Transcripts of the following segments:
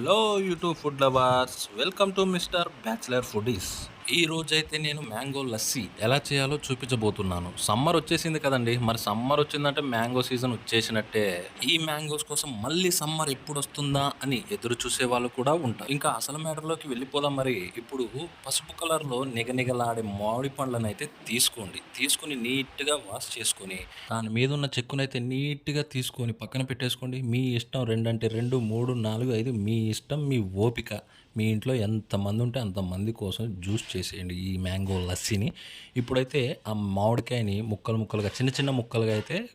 Hello YouTube food lovers, welcome to Mr. Bachelor Foodies. ఈ రోజైతే నేను మ్యాంగో లస్సీ ఎలా చేయాలో చూపించబోతున్నాను. సమ్మర్ వచ్చేసింది కదండి. మరి సమ్మర్ వచ్చిందంటే మ్యాంగో సీజన్ వచ్చేసినట్టే. ఈ మ్యాంగోస్ కోసం మళ్ళీ సమ్మర్ ఎప్పుడు వస్తుందా అని ఎదురు చూసే వాళ్ళు కూడా ఉంటారు. ఇంకా అసలు మ్యాటర్లోకి వెళ్ళిపోదాం మరి. ఇప్పుడు పసుపు కలర్లో నిగనిగలాడే మామిడి పండ్లను అయితే తీసుకోండి. తీసుకుని నీట్గా వాష్ చేసుకొని దాని మీద ఉన్న చెక్కునైతే నీట్గా తీసుకొని పక్కన పెట్టేసుకోండి. మీ ఇష్టం రెండు అంటే రెండు మూడు నాలుగు ఐదు మీ ఇష్టం మీ ఓపిక. మీ ఇంట్లో ఎంతమంది ఉంటే అంతమంది కోసం జ్యూస్ చేసేయండి ఈ మ్యాంగో లస్సీని. ఇప్పుడైతే ఆ మామిడికాయని ముక్కలు ముక్కలుగా చిన్న చిన్న ముక్కలుగా అయితే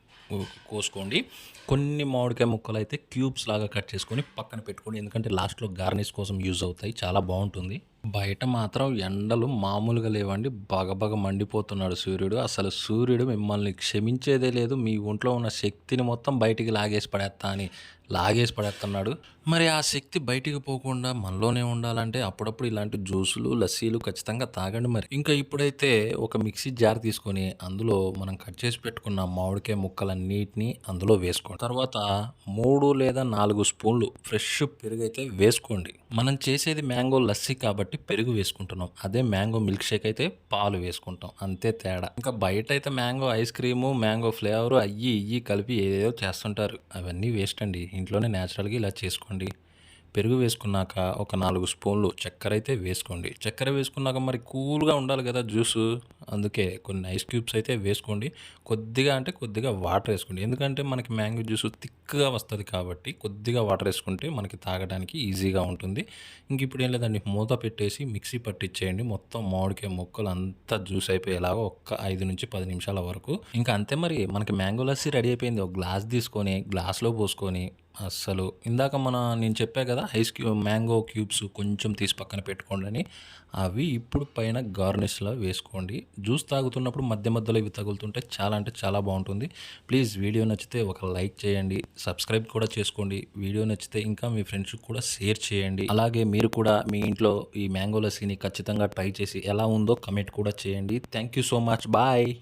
కోసుకోండి. కొన్ని మామిడికాయ ముక్కలు అయితే క్యూబ్స్ లాగా కట్ చేసుకొని పక్కన పెట్టుకోండి. ఎందుకంటే లాస్ట్లో గార్నిష్ కోసం యూజ్ అవుతాయి. చాలా బాగుంటుంది. బయట మాత్రం ఎండలు మామూలుగా లేవండి. బగబగ మండిపోతున్నాడు సూర్యుడు. అసలు సూర్యుడు మిమ్మల్ని క్షమించేదే లేదు. మీ ఒంట్లో ఉన్న శక్తిని మొత్తం బయటికి లాగేసి పడేస్తా అని లాగేసి పడేస్తున్నాడు. మరి ఆ శక్తి బయటికి పోకుండా మనలోనే ఉండాలంటే అప్పుడప్పుడు ఇలాంటి జ్యూసులు లస్సీలు ఖచ్చితంగా తాగండి మరి. ఇంకా ఇప్పుడైతే ఒక మిక్సీ జార్ తీసుకొని అందులో మనం కట్ చేసి పెట్టుకున్న మామిడికాయ ముక్కలన్నిటిని అందులో వేసుకోండి. తర్వాత మూడు లేదా నాలుగు స్పూన్లు ఫ్రెష్ పెరుగు అయితే వేసుకోండి. మనం చేసేది మ్యాంగో లస్సీ కాబట్టి కాబట్టి పెరుగు వేసుకుంటున్నాం. అదే మ్యాంగో మిల్క్ షేక్ అయితే పాలు వేసుకుంటాం. అంతే తేడా. ఇంకా బయట అయితే mango ice cream mango flavour అయ్యి ఇయ్యి కలిపి ఏదేదో చేస్తుంటారు. అవన్నీ వేస్ట్ అండి. ఇంట్లోనే న్యాచురల్గా ఇలా చేసుకోండి. పెరుగు వేసుకున్నాక ఒక నాలుగు స్పూన్లు చక్కెర అయితే వేసుకోండి. చక్కెర వేసుకున్నాక మరి కూల్గా ఉండాలి కదా జ్యూస్. అందుకే కొన్ని ఐస్ క్యూబ్స్ అయితే వేసుకోండి. కొద్దిగా అంటే కొద్దిగా వాటర్ వేసుకోండి. ఎందుకంటే మనకి మ్యాంగో జ్యూస్ థిక్గా వస్తుంది కాబట్టి కొద్దిగా వాటర్ వేసుకుంటే మనకి తాగడానికి ఈజీగా ఉంటుంది. ఇంక ఇప్పుడు ఏం లేదండి మూత పెట్టేసి మిక్సీ పట్టించేయండి మొత్తం మామిడికాయ ముక్కలు అంతా జ్యూస్ అయిపోయేలాగా ఒక్క ఐదు నుంచి పది నిమిషాల వరకు. ఇంకా అంతే మరి మనకి మ్యాంగో లస్సీ రెడీ అయిపోయింది. ఒక గ్లాస్ తీసుకొని గ్లాస్లో పోసుకొని అస్సలు. ఇందాక మన నేను చెప్పా కదా ఐస్ క్యూ మ్యాంగో క్యూబ్స్ కొంచెం తీసి పక్కన పెట్టుకోండి అని. అవి ఇప్పుడు పైన గార్నిష్లా వేసుకోండి. జ్యూస్ తాగుతున్నప్పుడు మధ్య మధ్యలో ఇవి తగులుతుంటే చాలా అంటే చాలా బాగుంటుంది. ప్లీజ్ వీడియో నచ్చితే ఒక లైక్ చేయండి. సబ్స్క్రైబ్ కూడా చేసుకోండి. వీడియో నచ్చితే ఇంకా మీ ఫ్రెండ్స్కి కూడా షేర్ చేయండి. అలాగే మీరు కూడా మీ ఇంట్లో ఈ మ్యాంగో లస్సీని ఖచ్చితంగా ట్రై చేసి ఎలా ఉందో కమెంట్ కూడా చేయండి. Thank you so much. Bye.